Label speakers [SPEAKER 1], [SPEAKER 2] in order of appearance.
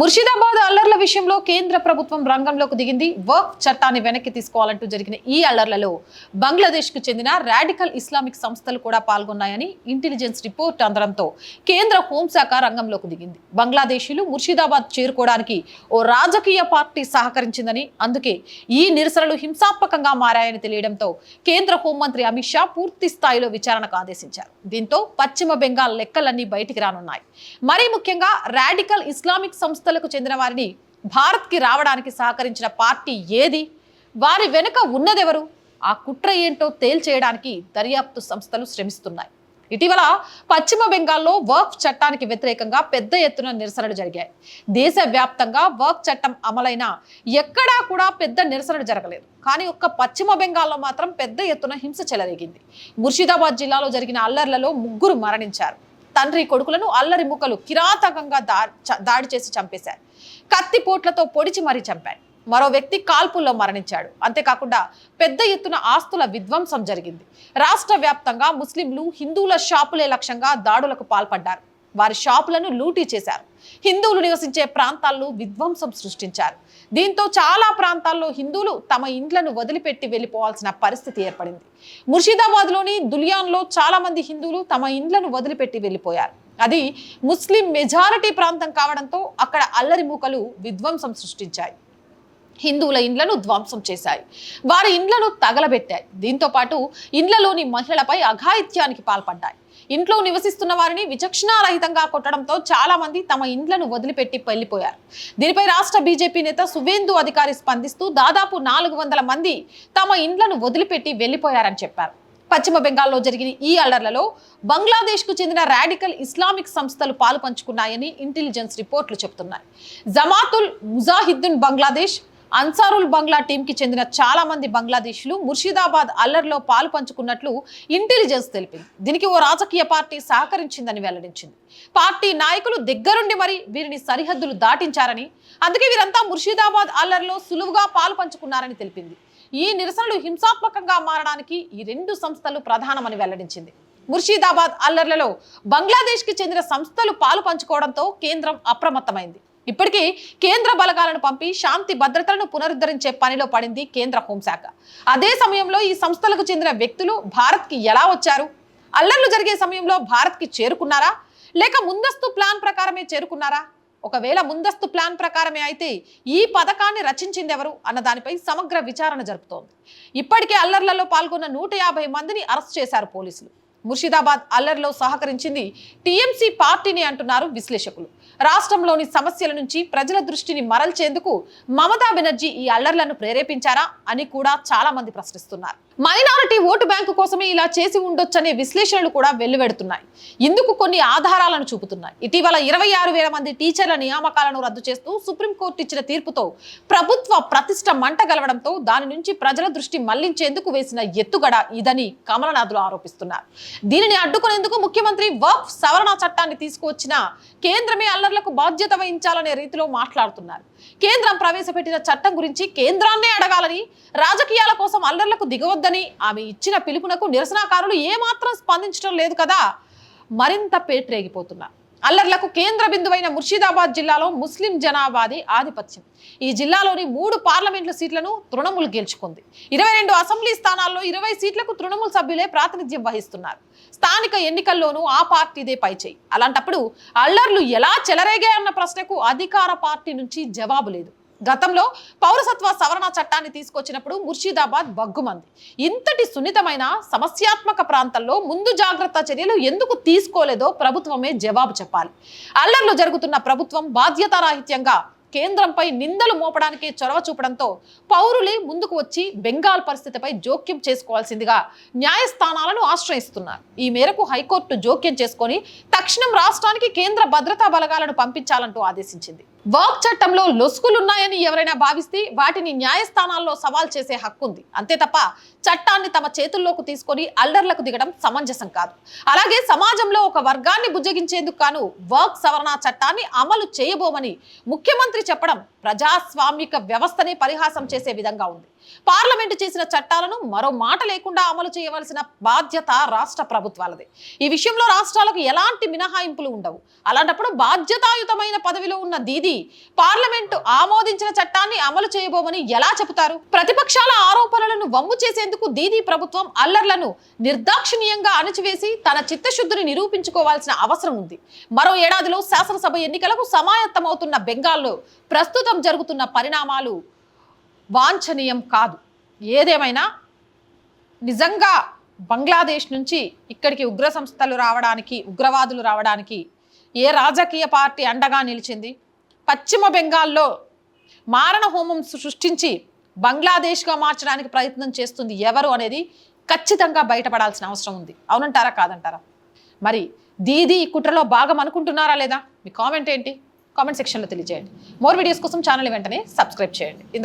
[SPEAKER 1] ముర్షిదాబాద్ అల్లర్ల విషయంలో కేంద్ర ప్రభుత్వం రంగంలోకి దిగింది. వర్క్ చట్టాన్ని వెనక్కి తీసుకోవాలంటూ జరిగిన ఈ అల్లర్లలో బంగ్లాదేశ్కు చెందిన రాడికల్ ఇస్లామిక్ సంస్థలు కూడా పాల్గొన్నాయని ఇంటెలిజెన్స్ రిపోర్ట్ అందడంతో కేంద్ర హోంశాఖ రంగంలోకి దిగింది. బంగ్లాదేశీలు ముర్షిదాబాద్ చేరుకోవడానికి ఓ రాజకీయ పార్టీ సహకరించిందని అందుకే ఈ నిరసనలు హింసాత్మకంగా మారాయని తెలియడంతో కేంద్ర హోంమంత్రి అమిత్ షా పూర్తి స్థాయిలో విచారణకు ఆదేశించారు. దీంతో పశ్చిమ బెంగాల్ లెక్కలన్నీ బయటికి రానున్నాయి. మరీ ముఖ్యంగా రాడికల్ ఇస్లామిక్ సంస్థలకు చెందిన వారిని భారత్కి రావడానికి సహకరించిన పార్టీ ఏది? వారి వెనుక ఉన్నదెవరు? ఆ కుట్ర ఏంటో తేల్చేయడానికి దర్యాప్తు సంస్థలు శ్రమిస్తున్నాయి. ఇటీవల పశ్చిమ బెంగాల్లో వర్క్ చట్టానికి వ్యతిరేకంగా పెద్ద ఎత్తున నిరసనలు జరిగాయి. దేశవ్యాప్తంగా వర్క్ చట్టం అమలైన ఎక్కడా కూడా పెద్ద నిరసనలు జరగలేదు. కానీ ఒక్క పశ్చిమ బెంగాల్లో మాత్రం పెద్ద ఎత్తున హింస చెలరేగింది. ముర్షిదాబాద్ జిల్లాలో జరిగిన అల్లర్లలో ముగ్గురు మరణించారు. తండ్రి కొడుకులను అల్లరి ముక్కలు కిరాతకంగా దా చ- దాడి చేసి చంపేశారు. కత్తిపోట్లతో పొడిచి మరీ చంపారు. మరో వ్యక్తి కాల్పుల్లో మరణించాడు. అంతేకాకుండా పెద్ద ఎత్తున ఆస్తుల విధ్వంసం జరిగింది. రాష్ట్ర వ్యాప్తంగా ముస్లింలు హిందువుల షాపులే లక్ష్యంగా దాడులకు పాల్పడ్డారు. వారి షాపులను లూటీ చేశారు. హిందువులు నివసించే ప్రాంతాల్లో విధ్వంసం సృష్టించారు. దీంతో చాలా ప్రాంతాల్లో హిందువులు తమ ఇండ్లను వదిలిపెట్టి వెళ్ళిపోవాల్సిన పరిస్థితి ఏర్పడింది. ముర్షిదాబాద్లోని దులియాన్లో చాలా మంది హిందువులు తమ ఇండ్లను వదిలిపెట్టి వెళ్ళిపోయారు. అది ముస్లిం మెజారిటీ ప్రాంతం కావడంతో అక్కడ అల్లరి మూకలు విధ్వంసం సృష్టించాయి. హిందువుల ఇండ్లను ధ్వంసం చేశాయి. వారి ఇండ్లను తగలబెట్టాయి. దీంతో పాటు ఇండ్లలోని మహిళలపై అఘాయిత్యానికి పాల్పడ్డాయి. ఇంట్లో నివసిస్తున్న వారిని విచక్షణారహితంగా కొట్టడంతో చాలా మంది తమ ఇండ్లను వదిలిపెట్టి వెళ్ళిపోయారు దీనిపై రాష్ట్ర బీజేపీ నేత సువేందు అధికారి స్పందిస్తూ దాదాపు నాలుగు వందల మంది తమ ఇండ్లను వదిలిపెట్టి వెళ్ళిపోయారని చెప్పారు. పశ్చిమ బెంగాల్లో జరిగిన ఈ అల్లర్లలో బంగ్లాదేశ్కు చెందిన రాడికల్ ఇస్లామిక్ సంస్థలు పాలు పంచుకున్నాయని ఇంటెలిజెన్స్ రిపోర్ట్లు చెబుతున్నాయి. జమాతుల్ ముజాహిద్దీన్ బంగ్లాదేశ్ అన్సారుల్ బంగ్లా టీంకి చెందిన చాలా మంది బంగ్లాదేశీలు ముర్షిదాబాద్ అల్లర్లో పాలు పంచుకున్నట్లు ఇంటెలిజెన్స్ తెలిపింది. దీనికి ఓ రాజకీయ పార్టీ సహకరించిందని వెల్లడించింది. పార్టీ నాయకులు దగ్గరుండి మరి వీరిని సరిహద్దులు దాటించారని అందుకే వీరంతా ముర్షిదాబాద్ అల్లర్లో సులువుగా పాలు పంచుకున్నారని తెలిపింది. ఈ నిరసనలు హింసాత్మకంగా మారడానికి ఈ రెండు సంస్థలు ప్రధానమని వెల్లడించింది. ముర్షిదాబాద్ అల్లర్లలో బంగ్లాదేశ్కి చెందిన సంస్థలు పాలు పంచుకోవడంతో కేంద్రం అప్రమత్తమైంది. ఇప్పటికీ కేంద్ర బలగాలను పంపి శాంతి భద్రతలను పునరుద్ధరించే పనిలో పడింది కేంద్ర హోంశాఖ. అదే సమయంలో ఈ సంస్థలకు చెందిన వ్యక్తులు భారత్కి ఎలా వచ్చారు? అల్లర్లు జరిగే సమయంలో భారత్కి చేరుకున్నారా? లేక ముందస్తు ప్లాన్ ప్రకారమే చేరుకున్నారా? ఒకవేళ ముందస్తు ప్లాన్ ప్రకారమే అయితే ఈ పథకాన్ని రచించింది ఎవరు అన్న దానిపై సమగ్ర విచారణ జరుపుతోంది. ఇప్పటికే అల్లర్లలో పాల్గొన్న నూట యాభై మందిని అరెస్ట్ చేశారు పోలీసులు. ముర్షిదాబాద్ అల్లర్లో సహకరించింది టీఎంసీ పార్టీని అంటున్నారు విశ్లేషకులు. రాష్ట్రంలోని సమస్యల నుంచి ప్రజల దృష్టిని మరల్చేందుకు మమతా బెనర్జీ ఈ అల్లర్లను ప్రేరేపించారా అని కూడా చాలా మంది ప్రశ్నిస్తున్నారు. మైనారిటీ ఓటు బ్యాంకు కోసమే ఇలా చేసి ఉండొచ్చనే విశ్లేషణలు కూడా వెల్లువెడుతున్నాయి. ఇందుకు కొన్ని ఆధారాలను చూపుతున్నాయి. ఇటీవల ఇరవై ఆరు వేల మంది టీచర్ల నియామకాలను రద్దు చేస్తూ సుప్రీంకోర్టు ఇచ్చిన తీర్పుతో ప్రభుత్వ ప్రతిష్ట మంట గలవడంతో దాని నుంచి ప్రజల దృష్టి మళ్ళించేందుకు వేసిన ఎత్తుగడ ఇదని కమలనాథులు ఆరోపిస్తున్నారు. దీనిని అడ్డుకునేందుకు ముఖ్యమంత్రి వర్క్ సవరణ చట్టాన్ని తీసుకువచ్చిన కేంద్రమే అల్లర్లకు బాధ్యత వహించాలనే రీతిలో మాట్లాడుతున్నారు. కేంద్రం ప్రవేశపెట్టిన చట్టం గురించి కేంద్రాన్నే అడగాలని రాజకీయాల కోసం అల్లర్లకు దిగవద్దని ఆమె ఇచ్చిన పిలుపునకు నిరసనకారులు ఏమాత్రం స్పందించడం లేదు కదా. మరింత పేట్రేగిపోతున్నారు అల్లర్లకు కేంద్ర బిందువైన ముర్షిదాబాద్ జిల్లాలో ముస్లిం జనాభాది ఆధిపత్యం. ఈ జిల్లాలోని మూడు పార్లమెంట్ల సీట్లను తృణమూల్ గెలుచుకుంది. ఇరవై రెండు అసెంబ్లీ స్థానాల్లో ఇరవై సీట్లకు తృణమూల్ సభ్యులే ప్రాతినిధ్యం వహిస్తున్నారు. స్థానిక ఎన్నికల్లోనూ ఆ పార్టీదే పైచేయి అలాంటప్పుడు అల్లర్లు ఎలా చెలరేగాయన్న ప్రశ్నకు అధికార పార్టీ నుంచి జవాబు లేదు. గతంలో పౌరసత్వ సవరణ చట్టాన్ని తీసుకొచ్చినప్పుడు ముర్షిదాబాద్ బగ్గుమంది. ఇంతటి సున్నితమైన సమస్యాత్మక ప్రాంతంలో ముందు జాగ్రత్త చర్యలు ఎందుకు తీసుకోలేదో ప్రభుత్వమే జవాబు చెప్పాలి. అల్లర్లు జరుగుతున్న ప్రభుత్వం బాధ్యతారాహిత్యంగా కేంద్రంపై నిందలు మోపడానికి చొరవ చూపడంతో పౌరులే ముందుకు వచ్చి బెంగాల్ పరిస్థితిపై జోక్యం చేసుకోవాల్సిందిగా న్యాయస్థానాలను ఆశ్రయిస్తున్నారు. ఈ మేరకు హైకోర్టు జోక్యం చేసుకొని తక్షణం రాష్ట్రానికి కేంద్ర భద్రతా బలగాలను పంపించాలంటూ ఆదేశించింది. వర్క్ చట్టంలో లొసుగులున్నాయని ఎవరైనా భావిస్తే వాటిని న్యాయస్థానాల్లో సవాల్ చేసే హక్కు ఉంది అంతే తప్ప చట్టాన్ని తమ చేతుల్లోకి తీసుకొని అల్లర్లకు దిగడం సమంజసం కాదు. అలాగే సమాజంలో ఒక వర్గాన్ని బుజ్జగించేందుకు గాను వర్క్ సవరణ చట్టాన్ని అమలు చేయబోమని ముఖ్యమంత్రి చెప్పడం ప్రజాస్వామిక వ్యవస్థనే పరిహాసం చేసే విధంగా ఉంది. పార్లమెంటు చేసిన చట్టాలను మరో మాట లేకుండా అమలు చేయవలసిన బాధ్యత రాష్ట్ర ప్రభుత్వాలదే. ఈ విషయంలో రాష్ట్రాలకు ఎలాంటి మినహాయింపులు ఉండవు. అలాంటప్పుడు బాధ్యతాయుతమైన పదవిలో ఉన్న దీది పార్లమెంటు ఆమోదించిన చట్టాన్ని అమలు చేయబోమని ఎలా చెబుతారు? ప్రతిపక్షాల ఆరోపణలను వమ్ము చేసేందుకు దీది ప్రభుత్వం అల్లర్లను నిర్దాక్షిణీయంగా అణచివేసి తన చిత్తశుద్ధిని నిరూపించుకోవాల్సిన అవసరం ఉంది. మరో ఏడాదిలో శాసనసభ ఎన్నికలకు సమాయత్తమవుతున్న బెంగాల్లో ప్రస్తుతం జరుగుతున్న పరిణామాలు వాంఛనీయం కాదు. ఏదేమైనా నిజంగా బంగ్లాదేశ్ నుంచి ఇక్కడికి ఉగ్ర సంస్థలు రావడానికి ఉగ్రవాదులు రావడానికి ఏ రాజకీయ పార్టీ అండగా నిలిచింది? పశ్చిమ బెంగాల్లో మారణ హోమం సృష్టించి బంగ్లాదేశ్గా మార్చడానికి ప్రయత్నం చేస్తుంది ఎవరు అనేది ఖచ్చితంగా బయటపడాల్సిన అవసరం ఉంది. అవునంటారా? కాదంటారా? మరి దీది ఈ కుట్రలో భాగం అనుకుంటున్నారా లేదా? మీ కామెంట్ ఏంటి? కామెంట్ సెక్షన్లో తెలియజేయండి. మోర్ వీడియోస్ కోసం ఛానల్ వెంటనే సబ్స్క్రైబ్ చేయండి.